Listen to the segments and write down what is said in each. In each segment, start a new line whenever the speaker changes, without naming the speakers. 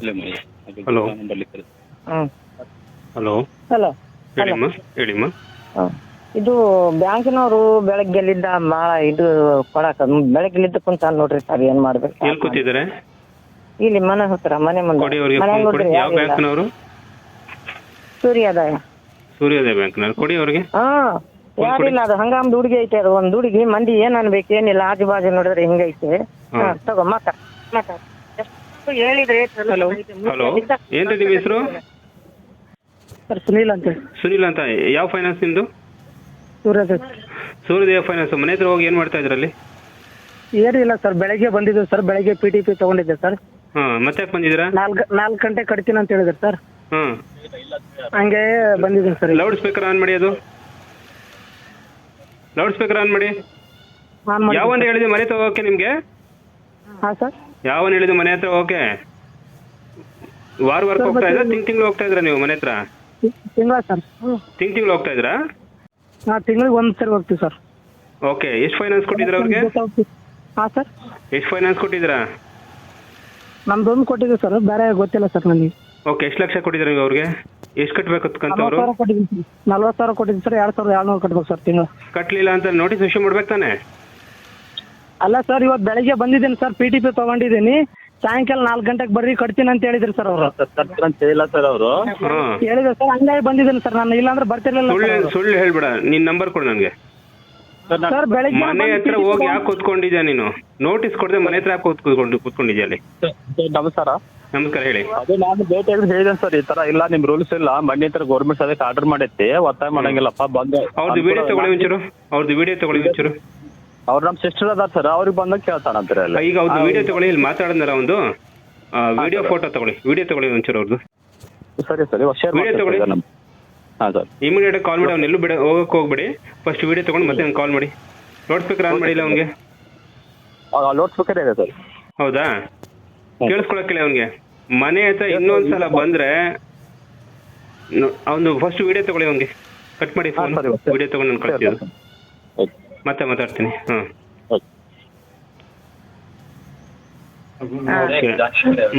Hello hello
hello
ಹೇಳಿಮ್ಮ ಹೇಳಿಮ್ಮ
ಹಾಂ. ಇದು ಬ್ಯಾಂಕಿನವರು ಬೆಳಗ್ಗೆಲಿದ್ದ ಭಾಳ ಇದು ಕೊಡಕ ಬೆಳಗ್ಗೆಲಿದ್ದ ಕುಂತ ನೋಡ್ರಿ ಸರ್ ಏನ್ ಮಾಡ್ಬೇಕು
ಎಲ್ಲಿ ಕೂತಿದ್ದಾರೆ
ಇಲ್ಲಿ ಮನೆ ಹತ್ರ ಮನೆ ಮುಂದೆ.
ಕೊಡಿ ಅವರಿಗೆ
ಮನೆ
ಫೋನ್ ಕೊಡಿ.
ನೋಡ್ರಿ
ಯಾವ
ಯಾರಿಲ್ಲ.
ಬ್ಯಾಂಕ್ನವರು?
ಸೂರ್ಯೋದಯ.
ಸೂರ್ಯೋದಯ ಬ್ಯಾಂಕ್ನವ್ರು. ಕೊಡಿ ಅವ್ರಿಗೆ.
ಹಾಂ. ಯಾರಿಲ್ಲ ಅದು ಹಂಗಾಮ್ ಹುಡುಗಿ ಐತೆ ಅದು ಒಂದು ಹುಡುಗಿ ಮಂದಿ ಏನ್ ಅನ್ಬೇಕು ಏನಿಲ್ಲ ಆಜು ಬಾಜು ನೋಡಿದ್ರೆ ಹಿಂಗೈತೆ.
ಹಾ.
ಹಾಂ ತಗೋ ಮಾತಾ ಮಾತಾಡ ಹೇಳಿದ್ರೆ
ಹಲೋ ಹಲೋ ಏನ್ರಿ ನಿಮ್ಮ ಹೆಸರು?
ಸರ್ ಸುನೀಲ್ ಅಂತ.
ಸುನಿಲ್ ಅಂತ. ಯಾವ ಫೈನಾನ್ಸ್ ನಿಮ್ದು?
ಸೂರ್ಯೋದಯ
ಫೈನಾನ್ಸ್ ಮನೆ ಹತ್ರ ಹೋಗಿ ಏನ್ ಮಾಡ್ತಾ ಇದ್ರಲ್ಲಿ?
ಏನಿಲ್ಲ ಸರ್ ಬೆಳಗ್ಗೆ ಬಂದಿದ್ದೆ ಸರ್ ಬೆಳಗ್ಗೆ ಪಿ ಟಿ ಪಿ ತಗೊಂಡಿದ್ದೆ ಸರ್.
ಹ್ಮ್ ಮತ್ತೆ ಯಾಕೆ ಬಂದಿದ್ದೀರಾ?
ನಾಲ್ಕು ನಾಲ್ಕು ಗಂಟೆ ಕಟ್ತೀನಿ ಅಂತ ಹೇಳಿದ್ರು ಸರ್.
ಹ್ಮ್
ಹಂಗೆ ಬಂದಿದ್ದೀನಿ ಸರ್.
ಲೌಡ್ ಸ್ಪೀಕರ್ ಆನ್ ಮಾಡಿ ಅದು. ಲೌಡ್ ಸ್ಪೀಕರ್ ಆನ್ ಮಾಡಿ.
ಆನ್ ಮಾಡಿ
ಯಾವನ್ ಹೇಳಿದೆ ಮನೆ ತಗೋಕೆ ನಿಮಗೆ?
ಹಾಂ ಸರ್.
ಯಾವನ್ ಹೇಳಿದ್ರು ಮನೆ ಹತ್ರ? ಓಕೆ ವಾರ ವಾರಕ್ಕೆ ಹೋಗ್ತಾ ಇದ್ರಾ? ತಿಂಗ್ ತಿಂಗಳು ಹೋಗ್ತಾ ಇದ್ರಾ ನೀವು ಮನೆ ಹತ್ರ?
ತಿಂಗಳ ಸರ್? ಹ್ಞೂ
ತಿಂಗ್ ತಿಂಗಳು ಹೋಗ್ತಾ ಇದ್ರಾ?
ಹಾಂ ತಿಂಗಳಿಗೆ ಒಂದು ಸರಿ ಹೋಗ್ತೀವಿ ಸರ್.
ಓಕೆ ಎಷ್ಟು ಫೈನಾನ್ಸ್ ಕೊಟ್ಟಿದ್ರ ಅವ್ರಿಗೆ?
ಹಾಂ ಸರ್.
ಎಷ್ಟು ಫೈನಾನ್ಸ್ ಕೊಟ್ಟಿದ್ರಾ
ನಮ್ದೊಂದು ಕೊಟ್ಟಿದ್ದೀವಿ ಸರ್. ಬೇರೆ ಗೊತ್ತಿಲ್ಲ ಸರ್ ನನಗೆ.
ಓಕೆ ಎಷ್ಟು ಲಕ್ಷ ಕೊಟ್ಟಿದ್ದೀರಾ ನೀವು ಅವ್ರಿಗೆ? ಎಷ್ಟು
ಕಟ್ಬೇಕು ಅಂತ ಅವರು ನಲ್ವತ್ತು ಸಾವಿರ ಕೊಟ್ಟಿದ್ದೀನಿ ಸರ್. ಎರಡು ಸಾವಿರದ ಏಳ್ನೂರು ಕಟ್ಬೇಕು ಸರ್ ತಿಂಗಳು.
ಕಟ್ಟಲಿಲ್ಲ ಅಂತ ನೋಟಿಸ್ ಇಶ್ಯೂ ಮಾಡ್ಬೇಕು ತಾನೆ?
ಅಲ್ಲ ಸರ್ ಇವತ್ತು ಬೆಳಿಗ್ಗೆ ಬಂದಿದ್ದೀನಿ ಸರ್ ಪಿ ಟಿ ಪಿ ತೊಗೊಂಡಿದ್ದೀನಿ. ಸಾಯಂಕಾಲ ನಾಲ್ಕು ಗಂಟೆಗೆ ಬರ್ರಿ ಕಟ್ತೀನಿ ಅಂತ ಹೇಳಿದ್ರು ಸರ್ ಅವರು.
ಅಂತ ಹೇಳಿಲ್ಲ ಸರ್ ಅವರು.
ಹೇಳಿದ್ರು ಸರ್ ಹಂಗಾಗಿ ಬಂದಿದ್ದೀನಿ ಸರ್ ನಾನು ಇಲ್ಲಾಂದ್ರೆ ಬರ್ತಿರಲಿಲ್ಲ
ಸುಳ್ಳು
ಸರ್ ಅವ್ರು.
ಸುಳ್ಳು ಹೇಳ್ಬೇಡ ನಿನ್ ನಂಬರ್ ಕೊಡು ನನಗೆ.
ಸರ್ ಬೆಳಿಗ್ಗೆ
ಮನೆ
ಬಂದು
ಹತ್ರ ಹೋಗಿ ಯಾಕೆ ಕೂತ್ಕೊಂಡಿದ್ಯಾ ನೀನು? ನೋಟಿಸ್ ಕೊಡದೆ ಮನೆ ಹತ್ರ ಯಾಕೆ ಕೂತ್ಕೊಂಡು ಕೂತ್ಕೊಂಡಿದ್ಯಾ ಅಲ್ಲಿ?
ನಮಸ್ಕಾರ.
ನಮಸ್ಕಾರ ಹೇಳಿ.
ಅದೇ ನಾನು ಭೇಟಿ ಆಗಿದ್ದು ಹೇಳಿದೆ ಸರ್ ಈ ತರ ಇಲ್ಲ ನಿಮ್ ರೂಲ್ಸ್ ಇಲ್ಲ. ಮನೆ ತರ ಗೌರ್ಮೆಂಟ್ ಅದಕ್ಕೆ ಆರ್ಡರ್ ಮಾಡೈತಿ ಒತ್ತಾಯ ಮಾಡಂಗಿಲ್ಲಪ್ಪ ಬಂದು.
ಅವ್ರದ್ದು ವಿಡಿಯೋ ತಗೊಳ್ಳಿ ಒಂಚೂರು. ಅವ್ರದ್ದು ವಿಡಿಯೋ ತಗೊಳ್ಳಿ ಒಂಚೂರು.
ಅವ್ರು ನಮ್ ಸಿಸ್ಟರ್ ಅದಾರ ಸರ್ ಅವ್ರಿಗೆ ಬಂದಾಗ ಕೇಳ್ತಾನಂತಾರೆ ಅಲ್ಲಿ
ಈಗ ಅವ್ರದ್ದು ವಿಡಿಯೋ ತಗೊಳ್ಳಿ ಇಲ್ಲಿ ಮಾತಾಡಿದ್ನಲ್ಲ ಒಂದು. ವಿಡಿಯೋ ಫೋಟೋ ತಗೊಳ್ಳಿ ವಿಡಿಯೋ ತಗೊಳ್ಳಿ ಒಂಚೂರು ಅವ್ರದ್ದು
ಸರಿ ಸರಿ ಶೇರ್
ವಿಡಿಯೋ ತಗೊಳ್ಳಿ.
ಹಾಂ ಸರ್.
ಇಮಿಡಿಯೇಟ್ ಕಾಲ್ ಮಾಡಿ ಅವ್ನು ಎಲ್ಲೂ ಬಿಡ ಹೋಗಕ್ಕೆ ಹೋಗ್ಬೇಡಿ. ಫಸ್ಟ್ ವಿಡಿಯೋ ತಗೊಂಡು ಮತ್ತೆ ನಂಗೆ ಕಾಲ್ ಮಾಡಿ. ಲೌಡ್ ಸ್ಪೀಕರ್ ಆನ್ ಮಾಡಿಲ್ಲ ಅವ್ನಿಗೆ?
ಲೋಡ್ ಸ್ಪೀಕರ್ ಇದೆ ಸರ್.
ಹೌದಾ? ಕೇಳಿಸ್ಕೊಳಕ್ಕಿಲ್ಲ ಅವ್ನಿಗೆ. ಮನೆ ಹತ್ರ ಇನ್ನೊಂದು ಸಲ ಬಂದರೆ ಅವನು ಫಸ್ಟ್ ವಿಡಿಯೋ ತಗೊಳ್ಳಿ ಅವ್ನಿಗೆ. ಕಟ್ ಮಾಡಿ ಫೋನ್ ವಿಡಿಯೋ ತಗೊಂಡು ನಾನು ಕಳಿಸ್ತೀನಿ.
ಓಕೆ
ಮತ್ತೆ ಮಾತಾಡ್ತೀನಿ. ಹಾಂ.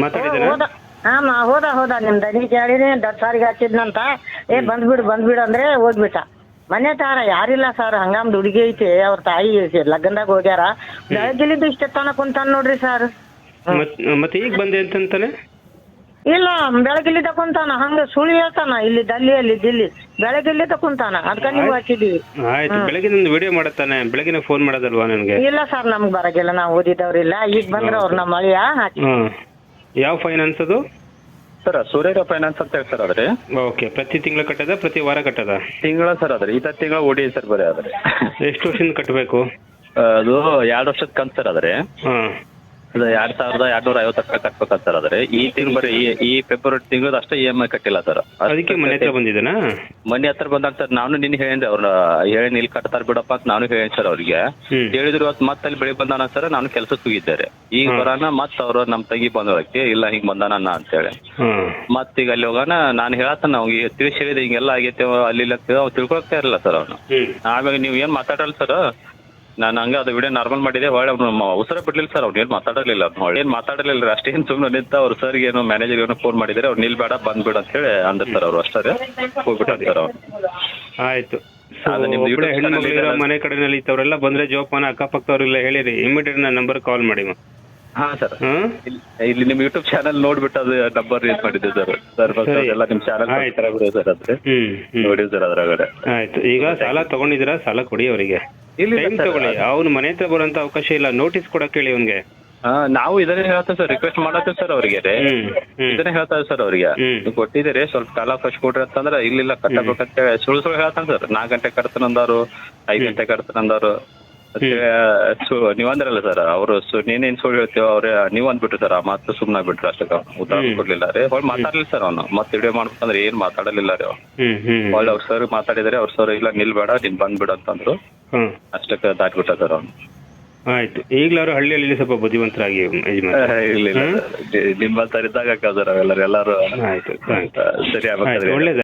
ಮಾತಾಡಿದ್ದೀರಾ?
ಹೋದ ಹಾಂ ಹೋದ ಹೋದ. ನಿಮ್ ದನಿ ಕೇಳಿನಿ ದಟ್ ಸಾರಿಗೆ ಹಚ್ಚಿದ್ನಂತ ಏ ಬಂದ್ಬಿಡು ಬಂದ್ಬಿಡು ಅಂದ್ರೆ ಹೋಗ್ಬಿಟ್ಟ. ಮನೆ ತಾರ ಯಾರಿಲ್ಲ ಸರ್ ಹಂಗಾಮ್ದು ಹುಡುಗಿ ಐತಿ ಅವ್ರ ತಾಯಿ ಲಗ್ನದಾಗ ಹೋಗ್ಯಾರ. ಬೆಳಗ್ಗೆಲಿದ್ದು ಇಷ್ಟ ತನಕ ಕುಂತಾನ ನೋಡ್ರಿ ಸರ್.
ಮತ್ ಮತ್ತೆ ಈಗ ಬಂದೆ ಅಂತಂತಾನೆ
ಇಲ್ಲ ಬೆಳಗಿಲ್ಲಿ ತಕೊಂತಾನ ಹಂಗ ಸುಳಿ ಹೇಳ್ತಾನ ಇಲ್ಲಿ ದಲ್ಲಿ ಅಲ್ಲಿ ದಿಲ್ಲಿ. ಬೆಳಗಿಲ್ಲಿ ಕುಂತಾನ ಅದಕ್ಕ ನೀವು ಹಾಕಿದೀವಿ
ಆಯ್ತು ಬೆಳಗಿನ ವಿಡಿಯೋ ಮಾಡತಾನೆ ಬೆಳಗಿನ ಫೋನ್ ಮಾಡೋದಲ್ವಾ ನನಗೆ?
ಇಲ್ಲ ಸರ್ ನಮ್ಗ್ ಬರಗಿಲ್ಲ ನಾವು ಓದಿದವ್ರಿಲ್ಲ ಈಗ ಬಂದ್ರ ಅವ್ರ ನಮ್ಮ ಅಳಿಯ ಹಾಕಿ.
ಹಾಂ ಯಾವ ಫೈನಾನ್ಸ್ ಅದು?
ಸರ್ ಸೂರ್ಯ ಫೈನಾನ್ಸ್ ಅಂತ ಹೇಳಿ ಸರ್ ಅದ್ರಿ
ಓಕೆ ಪ್ರತಿ ತಿಂಗಳು ಕಟ್ಟದ ಪ್ರತಿ ವಾರ ಕಟ್ಟದ?
ತಿಂಗಳ ಸರ್ ಆದ್ರೆ ಈ ತಿಂಗಳ ಓಡಿ ಸರ್ ಬರೀ ಆದ್ರೆ
ಎಷ್ಟು ವರ್ಷದಿಂದ ಕಟ್ಟಬೇಕು
ಅದು ಎರಡು ವರ್ಷದ ಕಂತ ಸರ್ ಆದ್ರೆ
ಹಾಂ
ಅದು ಎರಡ್ ಸಾವಿರದ ಎರಡ್ನೂರ ಐವತ್ತು ರೂಪಾಯಿ ಕಟ್ಬೇಕಂತ ಸರ್ ಅದ್ರಿ. ಈ ತಿಂಗಳು ಬರೀ ಈ ಈ ಫೆಬ್ರವರಿ ತಿಂಗಳದ ಅಷ್ಟೇ ಇ ಎಂ ಐ ಕಟ್ಟಿಲ್ಲ ಸರ್
ಅದಕ್ಕೆ ಮನೆ ಹತ್ರ ಬಂದಿದ್ದೇನಾ?
ಮನೆ ಹತ್ರ ಬಂದಾಗ ಸರ್ ನಾನು ನಿನ್ನೆ ಹೇಳಿದೆ ಅವ್ರ ಹೇಳಿ ಇಲ್ಲಿ ಕಟ್ತಾರ ಬಿಡಪ್ಪ ಅಂತ ನಾನು ಹೇಳಿ ಸರ್ ಅವ್ರಿಗೆ.
ಹ್ಮ್.
ಹೇಳಿದ್ರು ಇವತ್ತು ಮತ್ತೆ ಅಲ್ಲಿ ಬೆಳಿ ಬಂದಾನ ಸರ್ ನಾನು ಕೆಲಸಕ್ಕೆ ಹೋಗಿದ್ದಾರೆ. ಈಗ. ಬರೋಣ ಮತ್ತೆ ಅವ್ರ ನಮ್ಮ ತಂಗಿ ಬಂದೋಳಕ್ಕೆ ಇಲ್ಲ ಹಿಂಗ್ ಬಂದಾನ ಅಣ್ಣ ಅಂತೇಳಿ
ಹಾಂ
ಮತ್ತೆ ಈಗ ಅಲ್ಲಿ ಹೋಗೋಣ ನಾನು ಹೇಳತ್ತಾನ ಅವ್ ತಿಳಿಸಿ ಹೇಳಿದೆ ಹಿಂಗೆಲ್ಲ ಆಗೈತೆ ಅಲ್ಲಿ ಇಲ್ಲ ಅವ್ರು ತಿಳ್ಕೊಳಕ್ತಾ ಇರಲ್ಲ ಸರ್ ಅವನು.
ಹ್ಞೂ
ಆಮೇಲೆ ನೀವು ಏನ್ ಮಾತಾಡಲ್ಲ ಸರ್ ನಾನು ಹಂಗೆ ಅದು ವಿಡಿಯೋ ನಾರ್ಮಲ್ ಮಾಡಿದೆ. ಹೊಳೆ ಅವ್ನು ಅವಸರ ಬಿಡ್ಲಿಲ್ಲ ಸರ್ ಅವ್ನು ಏನು ಮಾತಾಡಲಿಲ್ಲ ಅವ್ನು ಏನು ಮಾತಾಡಲಿಲ್ಲ ರೀ ಅಷ್ಟೇನು ಸುಮ್ಮನೆ ನಿಂತ ಅವ್ರು ಸರ್ಗೆ ಏನೋ ಮ್ಯಾನೇಜರ್ ಏನೋ ಫೋನ್ ಮಾಡಿದರೆ ಅವ್ರು ನಿಲ್ಬೇಡ ಬಂದ್ಬಿಡು ಅಂತ ಹೇಳಿ ಅಂದ್ರು ಸರ್ ಅವರು. ಅಷ್ಟೇ ಹೋಗ್ಬಿಟ್ಟು ಸರ್ ಅವ್ರು.
ಆಯ್ತು.
ಅದು ನಿಮ್ದು
ಒಬ್ಬಳೆ
YouTube ಇದೆಯಲ್ಲ?
ಮನೆ ಕಡೆನಲ್ಲಿ ಇತ್ತವರೆಲ್ಲ ಬಂದ್ರೆ ಜೋಪಾನ ಅಕ್ಕಪಕ್ಕದವ್ರೆಲ್ಲ ಹೇಳಿರಿ. ಇಮಿಡಿಯೇಟ್ ನನ್ನ ನಂಬರ್ ಕಾಲ್ ಮಾಡಿ
ಹಾಂ ಸರ್ ಇಲ್ಲಿ ನಿಮ್ಮ ಯೂಟ್ಯೂಬ್ ಚಾನಲ್ ನೋಡ್ಬಿಟ್ಟು ಅದು ನಂಬರ್ ಯೂಸ್ ಮಾಡಿದ್ದೆ ಸರ್ ಸರ್ ಫಸ್ಟ್
ಸರಿ.
ಎಲ್ಲ ನಿಮ್ಮ ಚಾನಲ್
ಆಯ್ತು.
ಸರ್ ಅದ್ರೆ
ಹ್ಮ್ ಹ್ಮ್.
ನೋಡಿ ಸರ್ ಅದ್ರಗಡೆ
ಆಯ್ತು. ಈಗ ಸಾಲ ತಗೊಂಡಿದ್ದೀರಾ? ಸಾಲ ಕೊಡಿ ಅವರಿಗೆ.
ಇಲ್ಲ
ಟೈಮ್ ತಗೊಳ್ಳಿ. ಅವ್ನು ಮನೆ ಹತ್ರ ಬರೋಂತ ಅವಕಾಶ ಇಲ್ಲ. ನೋಟಿಸ್ ಕೊಡಕ್ಕೆ ಹೇಳಿ ಅವ್ನ್ಗೆ.
ನಾವು ಇದನ್ನೇ ಹೇಳ್ತೇವೆ ಸರ್ ರಿಕ್ವೆಸ್ಟ್ ಮಾಡತ್ತೇವೆ ಸರ್ ಅವ್ರಿಗೆ
ಹ್ಮ್ ಹ್ಮ್.
ಇದನ್ನೇ ಹೇಳ್ತಾರೆ ಸರ್ ಅವರಿಗೆ.
ಹ್ಮ್.
ನೀವು ಕೊಟ್ಟಿದ್ದೀರಿ ಸ್ವಲ್ಪ ಕಾಲ ಫಸ್ಟ್ ಕೊಡ್ರಿ ಅಂತಂದ್ರೆ ಇಲ್ಲಿಲ್ಲ ಕಟ್ಟಬೇಕಂತ ಹೇಳಿ ಸುಳ್ಳು ಸುಳ್ಳು ಹೇಳ್ತಾನೆ ಸರ್. ನಾಲ್ಕು ಗಂಟೆ ಕಟ್ತಾನಂದವ್ರು ಐದು ಗಂಟೆ ಕಟ್ತಾನಂದವ್ರು ನೀವು ಅಂದ್ರಲ್ಲ ಸರ್ ಅವರು ನೀನೇನ್ ಸುಳ್ಳು ಹೇಳ್ತೀವಿ ಅವ್ರ ನೀವು ಅಂದ್ಬಿಟ್ರಿ ಸರ್ ಆ ಮಾತು ಸುಮ್ಮನೆ ಬಿಟ್ರು ಅಷ್ಟಕ್ಕೆ ಉತ್ತರ ಕೊಡ್ಲಿಲ್ಲ ರೀ. ಹೊಳ್ ಮಾತಾಡ್ಲಿಲ್ಲ ಸರ್ ಅವನು. ಮತ್ತೆ ವಿಡಿಯೋ ಮಾಡ್ಬೇಕಂದ್ರೆ ಏನ್ ಮಾತಾಡಲಿಲ್ಲ ರೀ ಅವ್ನು
ಹ್ಮ್ ಹ್ಮ್.
ಒಳ್ಳೆ ಅವ್ರ ಸರ್ ಮಾತಾಡಿದ್ರೆ ಅವ್ರ ಸರ್ ಇಲ್ಲ ನಿಲ್ಬೇಡ ನೀನ್ ಬಂದ್ಬಿಡು ಅಂತಂದ್ರು.
ಹ್ಮ್.
ಅಷ್ಟಕ್ಕೆ ದಾಟ್ಬಿಟ್ಟ ಸರ್ ಅವ್ನು
ಆಯ್ತು. ಈಗಲಾರು ಹಳ್ಳಿಯಲ್ಲಿ ಸ್ವಲ್ಪ ಬುದ್ಧಿವಂತರಾಗಿ ಯಜಮಾನ
ಇಲ್ಲ ಇಲ್ಲ
ಹ್ಮ್?
ನಿಮ್ಮಂತ ಇದ್ದಾಗ ಸರ್ ಅವೆಲ್ಲರೂ ಎಲ್ಲರೂ
ಆಯ್ತು ಆಯ್ತು.
ಸರಿ ಆಗ್ಬೇಕಾದ್ರೆ
ಒಳ್ಳೇದು